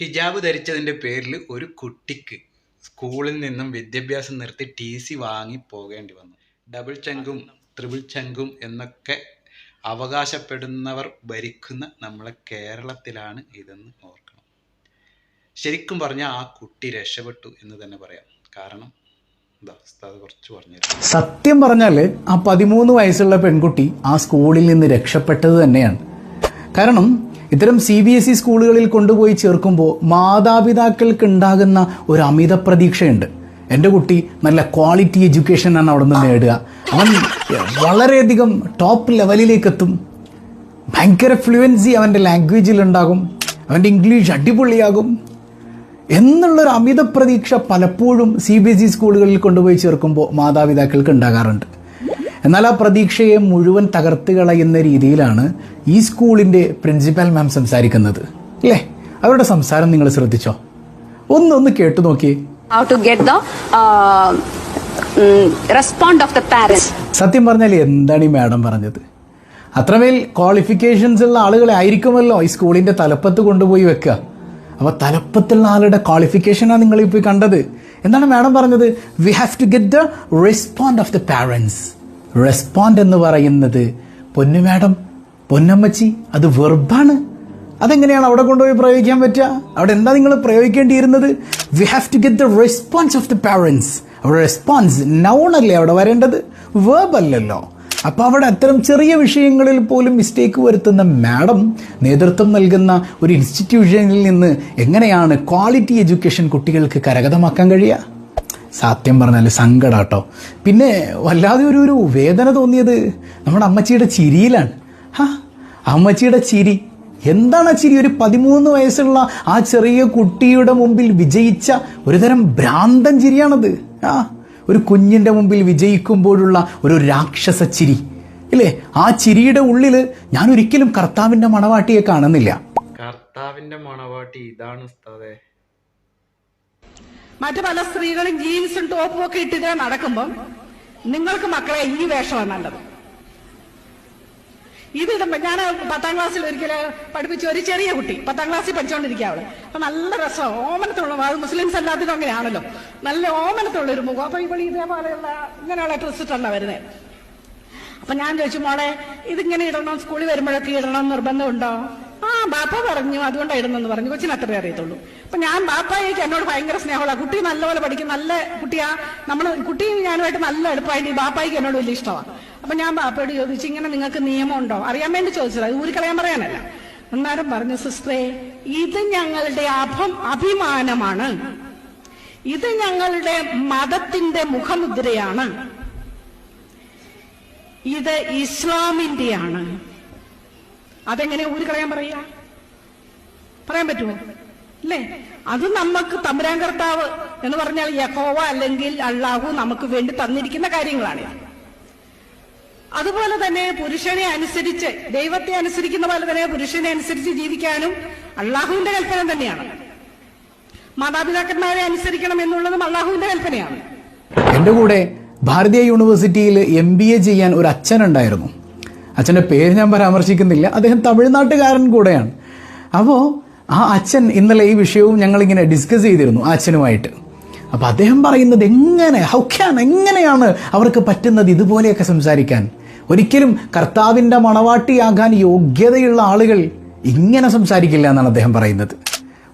ഹിജാബ് ധരിച്ചതിന്റെ പേരിൽ ഒരു കുട്ടിക്ക് സ്കൂളിൽ നിന്നും വിദ്യാഭ്യാസം നിർത്തി ടി സി വാങ്ങി പോകേണ്ടി വന്നു. ഡബിൾ ചങ്കും ത്രിപിൾ ചങ്കും എന്നൊക്കെ അവകാശപ്പെടുന്നവർ ഭരിക്കുന്ന നമ്മളെ കേരളത്തിലാണ് ഇതെന്ന് ഓർക്കണം. ശരിക്കും പറഞ്ഞാൽ ആ കുട്ടി രക്ഷപ്പെട്ടു എന്ന് തന്നെ പറയാം. കാരണം സത്യം പറഞ്ഞാൽ ആ പതിമൂന്ന് വയസ്സുള്ള പെൺകുട്ടി ആ സ്കൂളിൽ നിന്ന് രക്ഷപ്പെട്ടത് തന്നെയാണ്. കാരണം ഇത്തരം സി ബി എസ് ഇ സ്കൂളുകളിൽ കൊണ്ടുപോയി ചേർക്കുമ്പോൾ മാതാപിതാക്കൾക്ക് ഉണ്ടാകുന്ന ഒരു അമിത പ്രതീക്ഷയുണ്ട്. എന്റെ കുട്ടി നല്ല ക്വാളിറ്റി എഡ്യൂക്കേഷനാണ് അവിടെ നിന്ന് നേടുക. അവൻ വളരെയധികം ടോപ്പ് ലെവലിലേക്ക് എത്തും ഭയങ്കര ഫ്ലുവൻസി അവന്റെ ലാംഗ്വേജിലുണ്ടാകും അവന്റെ ഇംഗ്ലീഷ് അടിപൊളിയാകും. എന്നുള്ളൊരു അമിത പ്രതീക്ഷ പലപ്പോഴും സി ബി എസ് ഇ സ്കൂളുകളിൽ കൊണ്ടുപോയി ചേർക്കുമ്പോൾ മാതാപിതാക്കൾക്ക് ഉണ്ടാകാറുണ്ട്. എന്നാൽ ആ പ്രതീക്ഷയെ മുഴുവൻ തകർത്ത് കളയുന്ന രീതിയിലാണ് ഈ സ്കൂളിന്റെ പ്രിൻസിപ്പൽ മാം സംസാരിക്കുന്നത്. അല്ലേ അവരുടെ സംസാരം നിങ്ങൾ ശ്രദ്ധിച്ചോ? ഒന്ന് ഒന്ന് കേട്ടു നോക്കിയേ. How to get the uh, response of the സത്യം പറഞ്ഞാൽ എന്താണ് ഈ മാഡം പറഞ്ഞത്? അത്രമേൽ ക്വാളിഫിക്കേഷൻസ് ഉള്ള ആളുകളെ ആയിരിക്കുമല്ലോ ഈ സ്കൂളിന്റെ തലപ്പത്ത് കൊണ്ടുപോയി വെക്കുക. അപ്പൊ തലപ്പത്തുള്ള ആളുടെ ക്വാളിഫിക്കേഷനാണ് നിങ്ങൾ ഇപ്പോൾ കണ്ടത്. എന്താണ് മാഡം പറഞ്ഞത്? We have to get the respond of the parents respond എന്ന് പറയുന്നത് പൊന്നു മാഡം പൊന്നമ്മച്ചി അത് വെർബാണ്. അതെങ്ങനെയാണ് അവിടെ കൊണ്ടുപോയി പ്രയോഗിക്കാൻ പറ്റുക? അവിടെ എന്താ നിങ്ങൾ പ്രയോഗിക്കേണ്ടിയിരുന്നത്? We have to get the response of the parents അവിടെ റെസ്പോൺസ് അല്ലേ അവിടെ വരേണ്ടത്? വേർബ് അല്ലല്ലോ. അപ്പോൾ അവിടെ അത്തരം ചെറിയ വിഷയങ്ങളിൽ പോലും മിസ്റ്റേക്ക് വരുത്തുന്ന മാഡം നേതൃത്വം നൽകുന്ന ഒരു ഇൻസ്റ്റിറ്റ്യൂഷനിൽ നിന്ന് എങ്ങനെയാണ് ക്വാളിറ്റി എഡ്യൂക്കേഷൻ കുട്ടികൾക്ക് കരഗതമാക്കാൻ കഴിയുക? സത്യം പറഞ്ഞാൽ സങ്കടം കേട്ടോ പിന്നെ വല്ലാതെ ഒരു ഒരു വേദന തോന്നിയത് നമ്മുടെ അമ്മച്ചിയുടെ ചിരിയിലാണ്. ഹാ അമ്മച്ചിയുടെ ചിരി. എന്താണ് ആ ചിരി? ഒരു പതിമൂന്ന് വയസ്സുള്ള ആ ചെറിയ കുട്ടിയുടെ മുമ്പിൽ വിജയിച്ച ഒരുതരം ഭ്രാന്തൻ ചിരിയാണത്. ആ ഒരു കുഞ്ഞിന്റെ മുമ്പിൽ വിജയിക്കുമ്പോഴുള്ള ഒരു രാക്ഷസ ചിരി. ഇല്ലേ? ആ ചിരിയുടെ ഉള്ളിൽ ഞാൻ ഒരിക്കലും കർത്താവിന്റെ മണവാട്ടിയെ കാണുന്നില്ല. കർത്താവിന്റെ മണവാട്ടി ഇതാണ് ഉസ്താദേ. മറ്റു പല സ്ത്രീകളും ജീൻസും ടോപ്പും ഒക്കെ ഇട്ടിട്ട് നടക്കുമ്പം നിങ്ങൾക്ക് മക്കളെ ഈ വേഷമാണ് നല്ലത്. ഇത് ഞാൻ പത്താം ക്ലാസ്സിൽ ഒരിക്കൽ പഠിപ്പിച്ച ഒരു ചെറിയ കുട്ടി പത്താം ക്ലാസ്സിൽ പഠിച്ചുകൊണ്ടിരിക്കുക അപ്പൊ നല്ല രസം ഓമനത്തുള്ള അത് മുസ്ലിംസ് എല്ലാത്തിനും അങ്ങനെയാണല്ലോ. നല്ല ഓമനത്തുള്ള ഒരു മുഖം. അപ്പൊ ഇവിടെ ഇതേപോലെയുള്ള ഇങ്ങനെയുള്ള ഡ്രസ് ഇട്ടല്ല വരുന്നത് അപ്പൊ ഞാൻ ചോദിച്ചു മോളെ ഇതിങ്ങനെ ഇടണം സ്കൂളിൽ വരുമ്പോഴൊക്കെ ഇടണം നിർബന്ധമുണ്ടോ ബാപ്പ പറഞ്ഞു അതുകൊണ്ടാണ് ഇടുന്നെന്ന് പറഞ്ഞു. കൊച്ചിന് അത്രേ അറിയത്തുള്ളൂ. അപ്പൊ ഞാൻ ബാപ്പായിക്ക് എന്നോട് ഭയങ്കര സ്നേഹമുള്ള കുട്ടി നല്ലപോലെ പഠിക്കും നല്ല കുട്ടിയാ. നമ്മൾ കുട്ടിയും ഞാനുമായിട്ട് നല്ല അടുപ്പായിട്ട് ഈ ബാപ്പായിക്ക് എന്നോട് വലിയ ഇഷ്ടമാണ് അപ്പൊ ഞാൻ ബാപ്പയോട് ചോദിച്ചു ഇങ്ങനെ നിങ്ങൾക്ക് നിയമം ഉണ്ടോ അറിയാൻ വേണ്ടി ചോദിച്ചത്. ഊരിക്കളയാൻ പറയാനല്ല. അന്നേരം പറഞ്ഞു സിസ്റ്ററേ ഇത് ഞങ്ങളുടെ അഭം അഭിമാനമാണ്. ഇത് ഞങ്ങളുടെ മതത്തിന്റെ മുഖമുദ്രയാണ്. ഇത് ഇസ്ലാമിന്റെയാണ്. അതെങ്ങനെ ഊരി കളയാൻ പറയുക? പറയാൻ പറ്റുമോ? അല്ലേ അത് നമുക്ക് തമ്പുരാൻ കർത്താവ് എന്ന് പറഞ്ഞാൽ യഹോവ അല്ലെങ്കിൽ അള്ളാഹു നമുക്ക് വേണ്ടി തന്നിരിക്കുന്ന കാര്യങ്ങളാണ്. അതുപോലെ തന്നെ പുരുഷനെ അനുസരിച്ച് ദൈവത്തെ അനുസരിക്കുന്ന പോലെ തന്നെ പുരുഷനെ അനുസരിച്ച് ജീവിക്കാനും അള്ളാഹുവിന്റെ കൽപ്പന തന്നെയാണ്. മാതാപിതാക്കന്മാരെ അനുസരിക്കണം എന്നുള്ളതും അള്ളാഹുവിന്റെ കൽപ്പനയാണ്. എന്റെ കൂടെ ഭാരതീയ യൂണിവേഴ്സിറ്റിയിൽ എം ബി എ ചെയ്യാൻ ഒരു അച്ഛനുണ്ടായിരുന്നു അച്ഛന്റെ പേര് ഞാൻ പരാമർശിക്കുന്നില്ല. അദ്ദേഹം തമിഴ്നാട്ടുകാരൻ കൂടെയാണ്. അപ്പോൾ ആ അച്ഛൻ ഇന്നലെ ഈ വിഷയവും ഞങ്ങളിങ്ങനെ ഡിസ്കസ് ചെയ്തിരുന്നു ആ അച്ഛനുമായിട്ട്. അപ്പോൾ അദ്ദേഹം പറയുന്നത് എങ്ങനെ ഹൗ ക്യാൻ എങ്ങനെയാണ് അവർക്ക് പറ്റുന്നത് ഇതുപോലെയൊക്കെ സംസാരിക്കാൻ? ഒരിക്കലും കർത്താവിന്റെ മണവാട്ടിയാകാൻ യോഗ്യതയുള്ള ആളുകൾ ഇങ്ങനെ സംസാരിക്കില്ല എന്നാണ് അദ്ദേഹം പറയുന്നത്.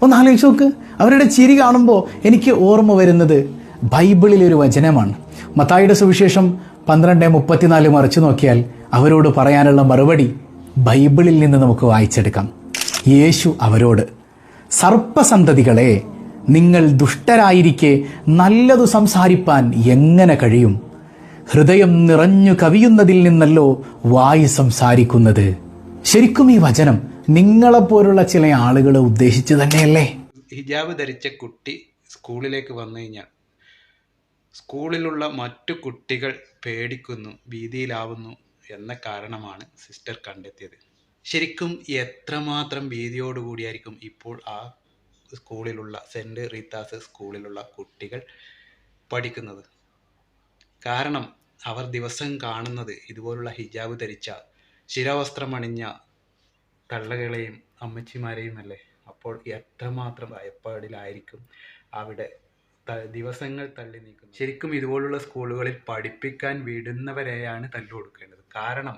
ഒന്ന് ആലോചിച്ച് നോക്ക്. അവരുടെ ചിരി കാണുമ്പോൾ എനിക്ക് ഓർമ്മ വരുന്നത് ബൈബിളിലൊരു വചനമാണ്. മത്തായിയുടെ സുവിശേഷം പന്ത്രണ്ട് മുപ്പത്തിനാല് മറിച്ചു നോക്കിയാൽ അവരോട് പറയാനുള്ള മറുപടി ബൈബിളിൽ നിന്ന് നമുക്ക് വായിച്ചെടുക്കാം. യേശു അവരോട് സർപ്പസന്തതികളെ നിങ്ങൾ ദുഷ്ടരായിരിക്കെ നല്ലതു സംസാരിപ്പാൻ എങ്ങനെ കഴിയും? ഹൃദയം നിറഞ്ഞു കവിയുന്നതിൽ നിന്നല്ലോ വായു സംസാരിക്കുന്നത്? ശരിക്കും ഈ വചനം നിങ്ങളെപ്പോലുള്ള ചില ആളുകളെ ഉദ്ദേശിച്ചു തന്നെയല്ലേ? ഹിജാബ് ധരിച്ച കുട്ടി സ്കൂളിലേക്ക് വന്നു കഴിഞ്ഞാൽ സ്കൂളിലുള്ള മറ്റു കുട്ടികൾ പേടിക്കുന്നു ഭീതിയിലാവുന്നു എന്ന കാരണമാണ് സിസ്റ്റർ കണ്ടെത്തിയത്. ശരിക്കും എത്രമാത്രം ഭീതിയോടുകൂടിയായിരിക്കും ഇപ്പോൾ ആ സ്കൂളിലുള്ള സെന്റ് റീത്താസ് സ്കൂളിലുള്ള കുട്ടികൾ പഠിക്കുന്നത്? കാരണം അവർ ദിവസം കാണുന്നത് ഇതുപോലുള്ള ഹിജാബ് ധരിച്ച ശിരവസ്ത്രമണിഞ്ഞ തള്ളകളെയും അമ്മച്ചിമാരെയും അല്ലേ അപ്പോൾ എത്രമാത്രം ഭയപ്പാടിലായിരിക്കും അവിടെ ദിവസങ്ങൾ തള്ളി നീക്കുന്നു. ശരിക്കും ഇതുപോലുള്ള സ്കൂളുകളിൽ പഠിപ്പിക്കാൻ വിടുന്നവരെയാണ് തല്ലു കൊടുക്കേണ്ടത്. കാരണം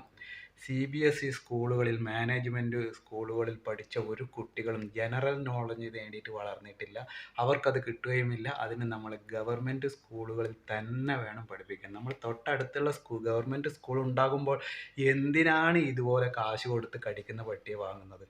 സി ബി എസ് ഇ സ്കൂളുകളിൽ മാനേജ്മെന്റ് സ്കൂളുകളിൽ പഠിച്ച ഒരു കുട്ടികളും ജനറൽ നോളജ് നേടിയിട്ട് വളർന്നിട്ടില്ല. അവർക്കത് കിട്ടുകയുമില്ല. അതിന് നമ്മൾ ഗവൺമെന്റ് സ്കൂളുകളിൽ തന്നെ വേണം പഠിപ്പിക്കാൻ. നമ്മൾ തൊട്ടടുത്തുള്ള സ്കൂൾ ഗവൺമെന്റ് സ്കൂൾ ഉണ്ടാകുമ്പോൾ എന്തിനാണ് ഇതുപോലെ കാശ് കൊടുത്ത് കടിക്കുന്ന പട്ടിയെ വാങ്ങുന്നത്?